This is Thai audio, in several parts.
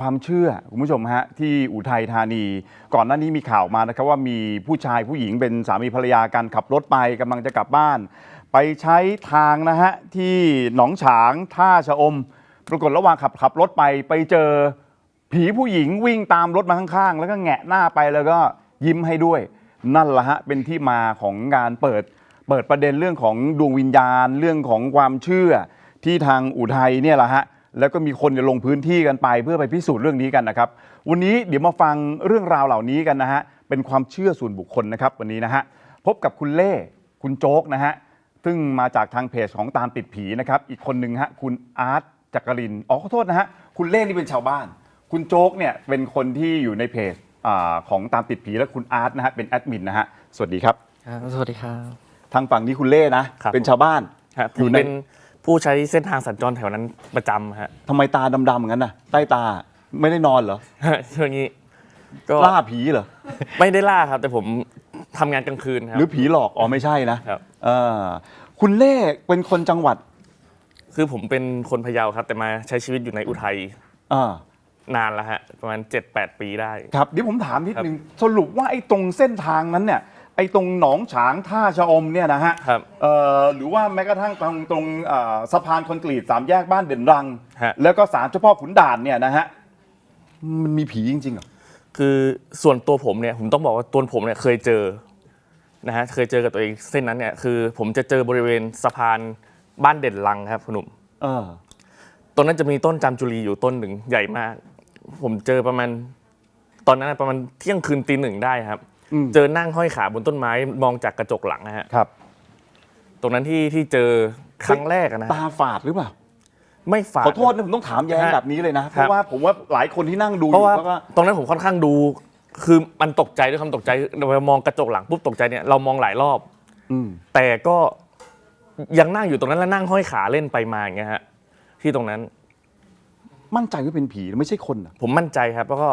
ความเชื่อคุณผู้ชมฮะที่อุทัยธานี ก่อนหน้านี้มีข่าวมานะครับว่ามีผู้ชายผู้หญิงเป็นสามีภรรยากันขับรถไปกำลังจะกลับบ้าน ไปใช้ทางนะฮะที่หนองฉางท่าชะอม ปรากฏระหว่างขับขับรถไปไปเจอผีผู้หญิงวิ่งตามรถมาข้างๆ แล้วก็แงะหน้าไปแล้วก็ยิ้มให้ด้วย นั่นแหละฮะเป็นที่มาของงานเปิดเปิดประเด็นเรื่องของดวงวิญญาณเรื่องของความเชื่อที่ทางอุทัยเนี่ยแหละฮะ แล้วก็มีคนเนี่ยลงพื้นที่กันไปเพื่อไปพิสูจน์เรื่องนี้กันนะครับ วันนี้เดี๋ยวมาฟังเรื่องราวเหล่านี้กันนะฮะเป็นความเชื่อส่วนบุคคลนะครับวันนี้นะฮะพบกับคุณเล่คุณโจ๊กนะฮะซึ่งมาจากทางเพจของตามติดผีนะครับอีกคนหนึ่งฮะคุณอาร์ตจักรินอ๋อขอโทษนะฮะคุณเล่นี่เป็นชาวบ้าน คุณโจ๊กเนี่ยเป็นคนที่อยู่ในเพจอาของตามติดผีและคุณอาร์ตนะฮะเป็นแอดมินนะฮะสวัสดีครับ ครับสวัสดีครับ ทางฝั่งนี้คุณเล่นะครับ เป็นชาวบ้าน ครับผอยู่มในเป็น ผู้ใช้เส้นทางสัญจรแถวนั้นประจำฮะ ทำไมตาดำๆอย่างนั้นน่ะ ใต้ตาไม่ได้นอนเหรอ ช่วงนี้ ก็ล่าผีเหรอ ไม่ได้ล่าครับ แต่ผมทำงานกลางคืนครัหรือผีหลอก อ๋อไม่ใช่นะครับ เออคุณเล่เป็นคนจังหวัดคือผมเป็นคนพะเยาครับ แต่มาใช้ชีวิตอยู่ในอุทัยอ่านานแล้วฮะ ประมาณ 7-8 ปีได้ ครับเดี๋ยวผมถามนิดครับนึงสรุปว่าไอ้ตรงเส้นทางนั้นเนี่ยไอ้ตรงหนองฉางท่าชะอมเนี่ยนะฮะครับเอ่อหรือว่าแม้กระทั่งตรงตรงเอ่อสะพานคอนกรีตสามแยกบ้านเด่นรัง ฮะ แล้วก็ศาลเจ้าพ่อขุนด่านเนี่ยนะฮะมันมีผีจริงๆเหรอ คือส่วนตัวผมเนี่ยผมต้องบอกว่าตัวผมเนี่ยเคยเจอนะฮะเคยเจอกับตัวเองเส้นนั้นเนี่ยคือ ผมจะเจอบริเวณสะพานบ้านเด่นลังครับคุณหนุ่มเออตรงนั้นจะมีต้นจามจุรีอยู่ต้นหนึ่งใหญ่มาก ผมเจอประมาณตอนนั้นนะประมาณเที่ยงคืนตีหนึ่งได้ครับอืม เจอนั่งห้อยขาบนต้นไม้มองจากกระจกหลังนะฮะครับ ตรงนั้นที่ที่เจอครั้งแรกอะนะตาฝาดหรือเปล่า ไม่ฝาด ขอโทษนะผมต้องถามแย้งฮะแบบนี้เลยนะ เพครับราะว่าผมว่าหลายคนที่นั่งดูอเพราะยู่ว่าแล้วก็ ตรงนั้นผมค่อนข้างดู คือมันตกใจด้วยความตกใจเรามองกระจกหลังปุ๊บตกใจเนี่ยเรามองหลายรอบ อืม แต่ก็ยังนั่งอยู่ตรงนั้นแล้วนั่งห้อยขาเล่นไปมาอย่างเงี้ยฮะที่ตรงนั้นมั่นใจว่าเป็นผีไม่ใช่คนเหรอผมมั่นใจครับ แล้วก็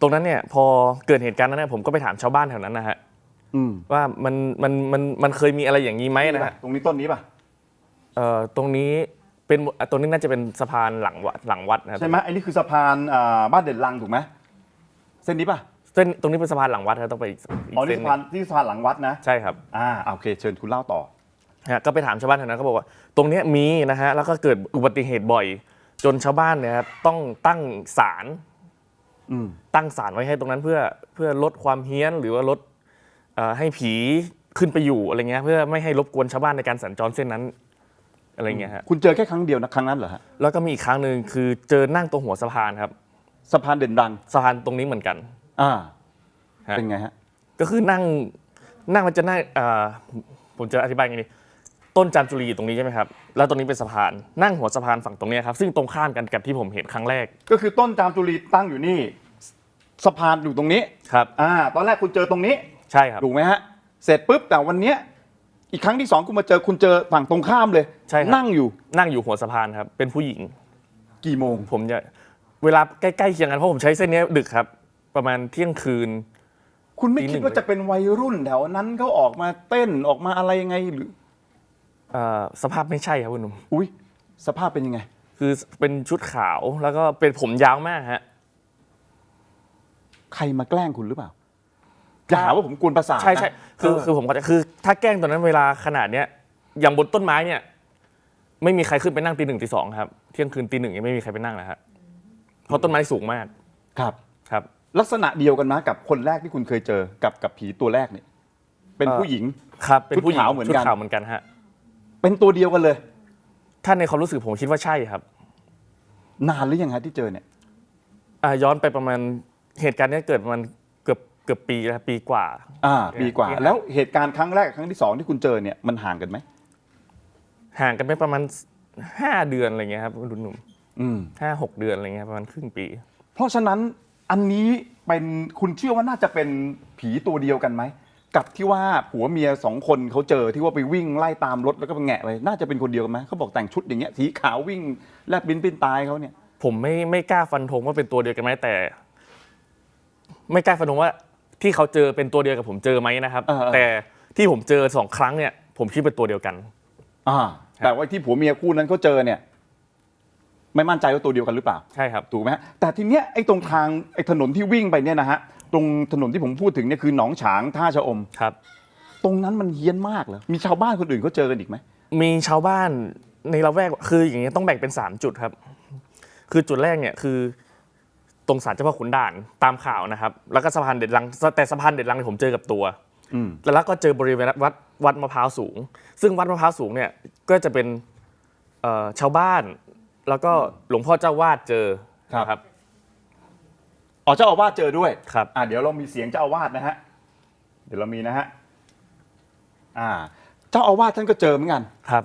ตรงนั้นเนี่ยพอเกิดเหตุการณ์นั้นเนยผมก็ไปถามชาวบ้านแถวนั้นนะฮะอืมว่ามันมันมันมันเคยมีอะไรอย่างนี้ไหมนะฮะตรงนี้ต้นนี้ป่ะเอ่อตรงนี้เป็นอะตรงนี้น่าจะเป็นสะพานหลังวัดหลังวัดนะครับใช่ไหมไอ้นี่คือสะพานอ่าบ้านเด่นลังถูกไหมเส้นนี้ป่ะเส้นตรงนี้เป็นสะพานหลังวัดครับต้องไปอีกอีกอ๋อนี่เส้นสะหพานนึ่งที่สะพานหลังวัดนะใช่ครับ อ่าโอเค เชิญคุณเล่าต่อ ฮะก็ไปถามชาวบ้านแถวนั้นเขาบอกว่า ตรงเนี้ยมีนะฮะแล้วก็เกิดอุบัติเหตุบ่อย จนชาวบ้านเนี่ยครับต้องตั้งศาลอืม ตั้งศาลไว้ให้ตรงนั้นเพื่อเพื่อลดความเฮี้ยนหรือว่าลดเอ่อให้ผีขึ้นไปอยู่อะไรเงี้ยเพื่อไม่ให้รบกวนชาวบ้านในการสัญจรเส้นนั้นอะไรเงี้ยฮะคุณเจอแค่ครั้งเดียวนะครั้งนั้นเหรอฮะแล้วก็มีอีกครั้งหนึ่งคือเจอนั่งตรงหัวสะพานครับสะพานเด่นรังสะพานตรงนี้เหมือนกัน อ่าฮะเป็นไงฮะก็คือนั่งนั่งมันจะนั่งเอ่อผมจะอธิบายไงดีต้นจามจุรีอยู่ตรงนี้ใช่ไหมครับ แล้วตรงนี้เป็นสะพานนั่งหัวสะพานฝั่งตรงเนี้ยครับซึ่งตรงข้ามกันกับที่ผมเห็นครั้งแรกก็คือต้นจามจุรีตั้งอยู่นี่สะพานอยู่ตรงนี้ครับ อ่าตอนแรกคุณเจอตรงนี้ใช่ครับ ถูกไหมฮะเสร็จปุ๊บแต่วันเนี้ยอีกครั้งที่สองคุณมาเจอคุณเจอฝั่งตรงข้ามเลยใช่ครับ นั่งอยู่นั่งอยู่หัวสะพานครับ เป็นผู้หญิง กี่โมง ผมจะเวลาใกล้ๆเคียงกันเพราะผมใช้เส้นเนี้ยดึกครับ ประมาณเที่ยงคืน คุณไม่ตีหนึ่คิดงว่าจะเป็นวัยรุ่นแถวนั้นเขาออกมาเต้นออกมาอะไรยังไงหรือ เอ่อสภาพไม่ใช่ครับคุณหนุ่ม อุ้ยสภาพเป็นยังไง คือเป็นชุดขาวแล้วก็เป็นผมยาวมากฮะ ใครมาแกล้งคุณหรือเปล่าอย่าหาว่าผมกวนประสาทนะใช่ใช่คือเออคือผมก็จะคือถ้าแกล้งตอนนั้นเวลาขนาดเนี้ยอย่างบนต้นไม้เนี่ย ไม่มีใครขึ้นไปนั่งตีหนึ่งตีสองครับ เที่ยงคืนตีหนึ่งยังไม่มีใครไปนั่งนะฮะเพราะต้นไม้สูงมากครับ ครับ ลักษณะเดียวกันนะกับคนแรกที่คุณเคยเจอกับกับผีตัวแรกเนี่ยเป็นเอ่อ ผู้หญิง ครับเป็นผู้หญิงชุดขาวเหมือนกัน ชุดขาวเหมือนกันฮะ เป็นตัวเดียวกันเลย ถ้าในความรู้สึกผมคิดว่าใช่ครับ นานหรือยังฮะที่เจอเนี่ย อ่าย้อนไปประมาณเหตุการณ์เนี้ยเกิดประมาณเกือบเกือบปีแล้วครับปีกว่า อ่า ปีกว่าปีห้าแล้วเหตุการณ์ครั้งแรกกับครั้งที่สองที่คุณเจอเนี่ยมันห่างกันไหมห่างกันไปประมาณห้าเดือนอะไรเงี้ยครับคุณหนุ่มอืมห้าหกเดือนอะไรเงี้ยประมาณครึ่งปี เพราะฉะนั้นอันนี้เป็นคุณเชื่อว่าน่าจะเป็นผีตัวเดียวกันไหม กับที่ว่าผัวเมียสองคนเขาเจอที่ว่าไปวิ่งไล่ตามรถแล้วก็ไปแงะไปน่าจะเป็นคนเดียวกันไหมเขาบอกแต่งชุดอย่างเงี้ยสีขาววิ่งแลบบินปิ้นตายเขาเนี่ย ผมไม่ไม่กล้าฟันธงว่าเป็นตัวเดียวกันไหมแต่ ไม่กล้าฟันธงว่าที่เขาเจอเป็นตัวเดียวกับผมเจอไหมนะครับ เออเออ แต่ที่ผมเจอสองครั้งเนี่ย ผมคิดเป็นตัวเดียวกัน อ่าแต่ว่าที่ผัวเมียคู่นั้นเขาเจอเนี่ย ไม่มั่นใจว่าตัวเดียวกันหรือเปล่า ใช่ครับ ถูกไหมฮะแต่ทีเนี้ยไอ้ตรงทางไอ้ถนนที่วิ่งไปเนี่ยนะฮะ ตรงถนนที่ผมพูดถึงเนี่ยคือหนองฉางท่าชะอม ครับ ตรงนั้นมันเฮี้ยนมากเหรอมีชาวบ้านคนอื่นเขาเจอกันอีกไหมมีชาวบ้านในละแวกคืออย่างเงี้ยต้องแบ่งเป็น 3 จุดครับ คือจุดแรกเนี่ยคือ ตรงศาลเจ้าพ่อขุนด่านตามข่าวนะครับ แล้วก็สะพานเด็ดลังแต่สะพานเด็ดลังเนี่ยผมเจอกับตัว อืมแล้วก็เจอบริเวณวัดวัดมะพร้าวสูง ซึ่งวัดมะพร้าวสูงเนี่ยก็จะเป็นเอ่อชาวบ้าน แล้วก็หลวงพ่อเจ้าวาดเจอนะครับ อ๋อเจ้าอาวาสเจอด้วยครับ อ่าเดี๋ยวเรามีเสียงเจ้าอาวาสนะฮะเดี๋ยวเรามีนะฮะอ่า เจ้าอาวาสท่านก็เจอเหมือนกันครับ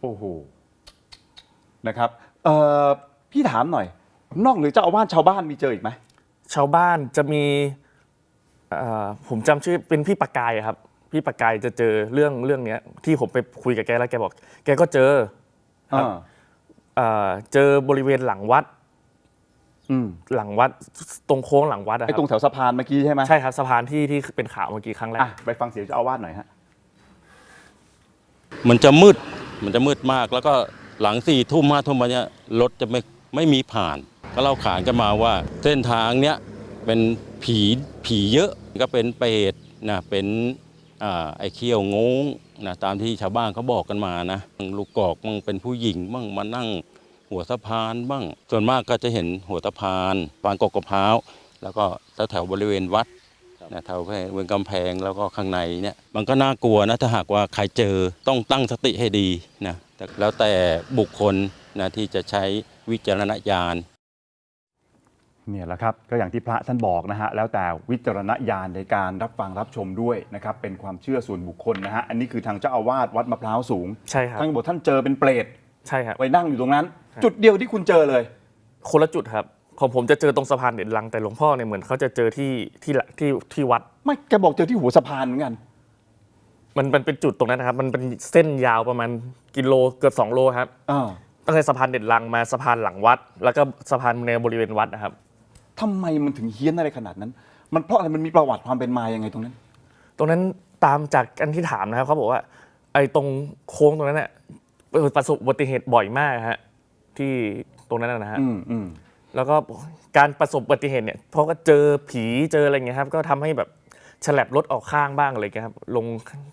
โอ้โหนะครับเอ่อพี่ถามหน่อย นอกเหนือเจ้าอาวาสชาวบ้านมีเจออีกไหมชาวบ้านจะมีเอ่อผมจำชื่อเป็นพี่ปากกายอะครับ พี่ปากกายจะเจอเรื่องเรื่องเนี้ยที่ผมไปคุยกับแกแล้วแกบอก แกก็เจอ ครับ อ่า เอ่อเจอบริเวณหลังวัดอืม หลังวัดตรงโค้งหลังวัดอะคไอ้รับตรงแถวสะพานเมื่อกี้ใช่ไหมใช่ครับสะพานที่ที่เป็นข่าวเมื่อกี้ครั้งแรก อะไปฟังเสียงเจ้าอาวาสหน่อยฮะ มันจะมืด มันจะมืดมาก แล้วก็หลังสี่ทุ่มห้าทุ่มมาเนี้ยรถจะไม่ไม่มีผ่าน ก็เล่าขานกันมาว่า เส้นทางเนี้ยเป็นผีผีเยอะก็เป็นเปรตนะเป็นอ่าไอ้เขี้ยวงงนะตามที่ชาวบ้านเขาบอกกันมานะลูกกอกมั่งเป็นผู้หญิงมั่งมานั่ง หัวสะพานบ้าง ส่วนมากก็จะเห็นหัวสะพานปานกกกะพร้าวแล้วก็แถวๆบริเวณวัดนะแถวบริเวณกำแพงแล้วก็ข้างในเนี่ยมันก็น่ากลัวนะถ้าหากว่าใครเจอต้องตั้งสติให้ดีนะแต่แล้วแต่บุคคลนะที่จะใช้วิจารณญาณเนี่ยแหละครับก็อย่างที่พระท่านบอกนะฮะแล้วแต่วิจารณญาณในการรับฟังรับชมด้วยนะครับเป็นความเชื่อส่วนบุคคลนะฮะอันนี้คือทางเจ้าอาวาสวัดมะพร้าวสูงใช่ครับท่านบอกท่านเจอเป็นเปรต ใช่ครับไปนั่งอยู่ตรงนั้น จุดเดียวที่คุณเจอเลย คนละจุดครับของผมจะเจอตรงสะพานเด็ดลังแต่หลวงพ่อเนี่ยเหมือนเขาจะเจอที่ที่ละที่ที่วัด ไม่แกบอกเจอที่หัวสะพานเหมือนกัน มันมันเป็นจุดตรงนั้นนะครับ มันเป็นเส้นยาวประมาณกิโลเกือบ2โลครับอ่าตั้งแต่สะพานเด็ดลังมาสะพานหลังวัด แล้วก็สะพานในบริเวณวัดนะครับทำไมมันถึงเฮี้ยนอะไรขนาดนั้น มันเพราะอะไรมันมีประวัติความเป็นมายังไงตรงนั้น ตรงนั้นตามจากอันที่ถามนะครับเขาบอกว่าไอ้ตรงโค้งตรงนั้นเนี่ยเออ ประสบอุบัติเหตุบ่อยมากฮะที่ตรงนั้นนะฮะ อืมอืมแล้วก็การประสบอุบัติเหตุเนี่ยเพราะก็เจอผีเจออะไรเงี้ยครับ ก็ทำให้แบบฉลับรถออกข้างบ้างอะไรเงี้ยครับ ลง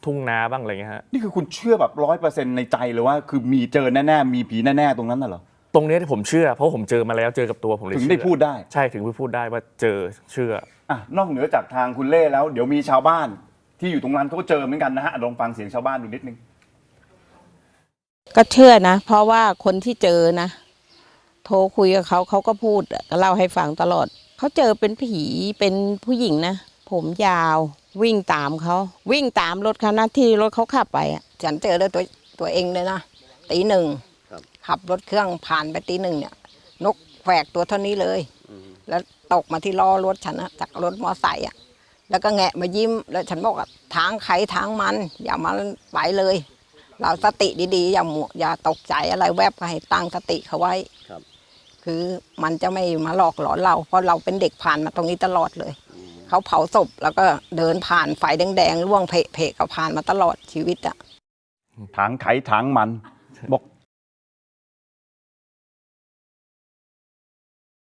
ทุ่งนาบ้างอะไรเงี้ยฮะนี่คือคุณเชื่อแบบร้อยเปอร์เซ็นต์ในใจเลยว่า คือมีเจอแน่ๆมีผีแน่ๆตรงนั้นน่ะเหรอ ตรงเนี้ยที่ผมเชื่อ เพราะผมเจอมาแล้วเจอกับตัวผมเลยถึงเชื่อได้พูดได้ ใช่ถึงได้พูดได้ว่าเจอเชื่อ อะนอกเหนือจากทางคุณเล่แล้ว เดี๋ยวมีชาวบ้านที่อยู่ตรงนั้นเขาก็เจอเหมือนกันนะฮะลองฟังเสียงชาวบ้านดูนิดนึง ก็เชื่อนะ เพราะว่าคนที่เจอนะ โทรคุยกับเขาเขาก็พูดเล่าให้ฟังตลอด เขาเจอเป็นผีเป็นผู้หญิงนะ ผมยาววิ่งตามเขา วิ่งตามรถเขานะที่รถเขาขับไปอะฉันเจอด้วยตัวตัวเองเลยนะตีหนึ่งขับรถเครื่องผ่านไปตีหนึ่งเนี่ย นกแขวกตัวเท่านี้เลย แล้วตกมาที่ล้อรถฉันนะจากรถมอไซค์อะ แล้วก็แงะมายิ้ม แล้วฉันบอกว่าทางใครทางมัน อย่ามาไปเลย เราสติดีๆ อย่าหมัวอย่าตกใจอะไรแวบก็ให้ตั้งสติเขาไว้ครับ คือมันจะไม่มาหลอกหลอนเรา เพราะเราเป็นเด็กผ่านมาตรงนี้ตลอดเลย เขาเผาศพแล้วก็เดินผ่านไฟแดงๆล่วงเพะๆก็ผ่านมาตลอดชีวิตอะ ถางไขถางมัน บอก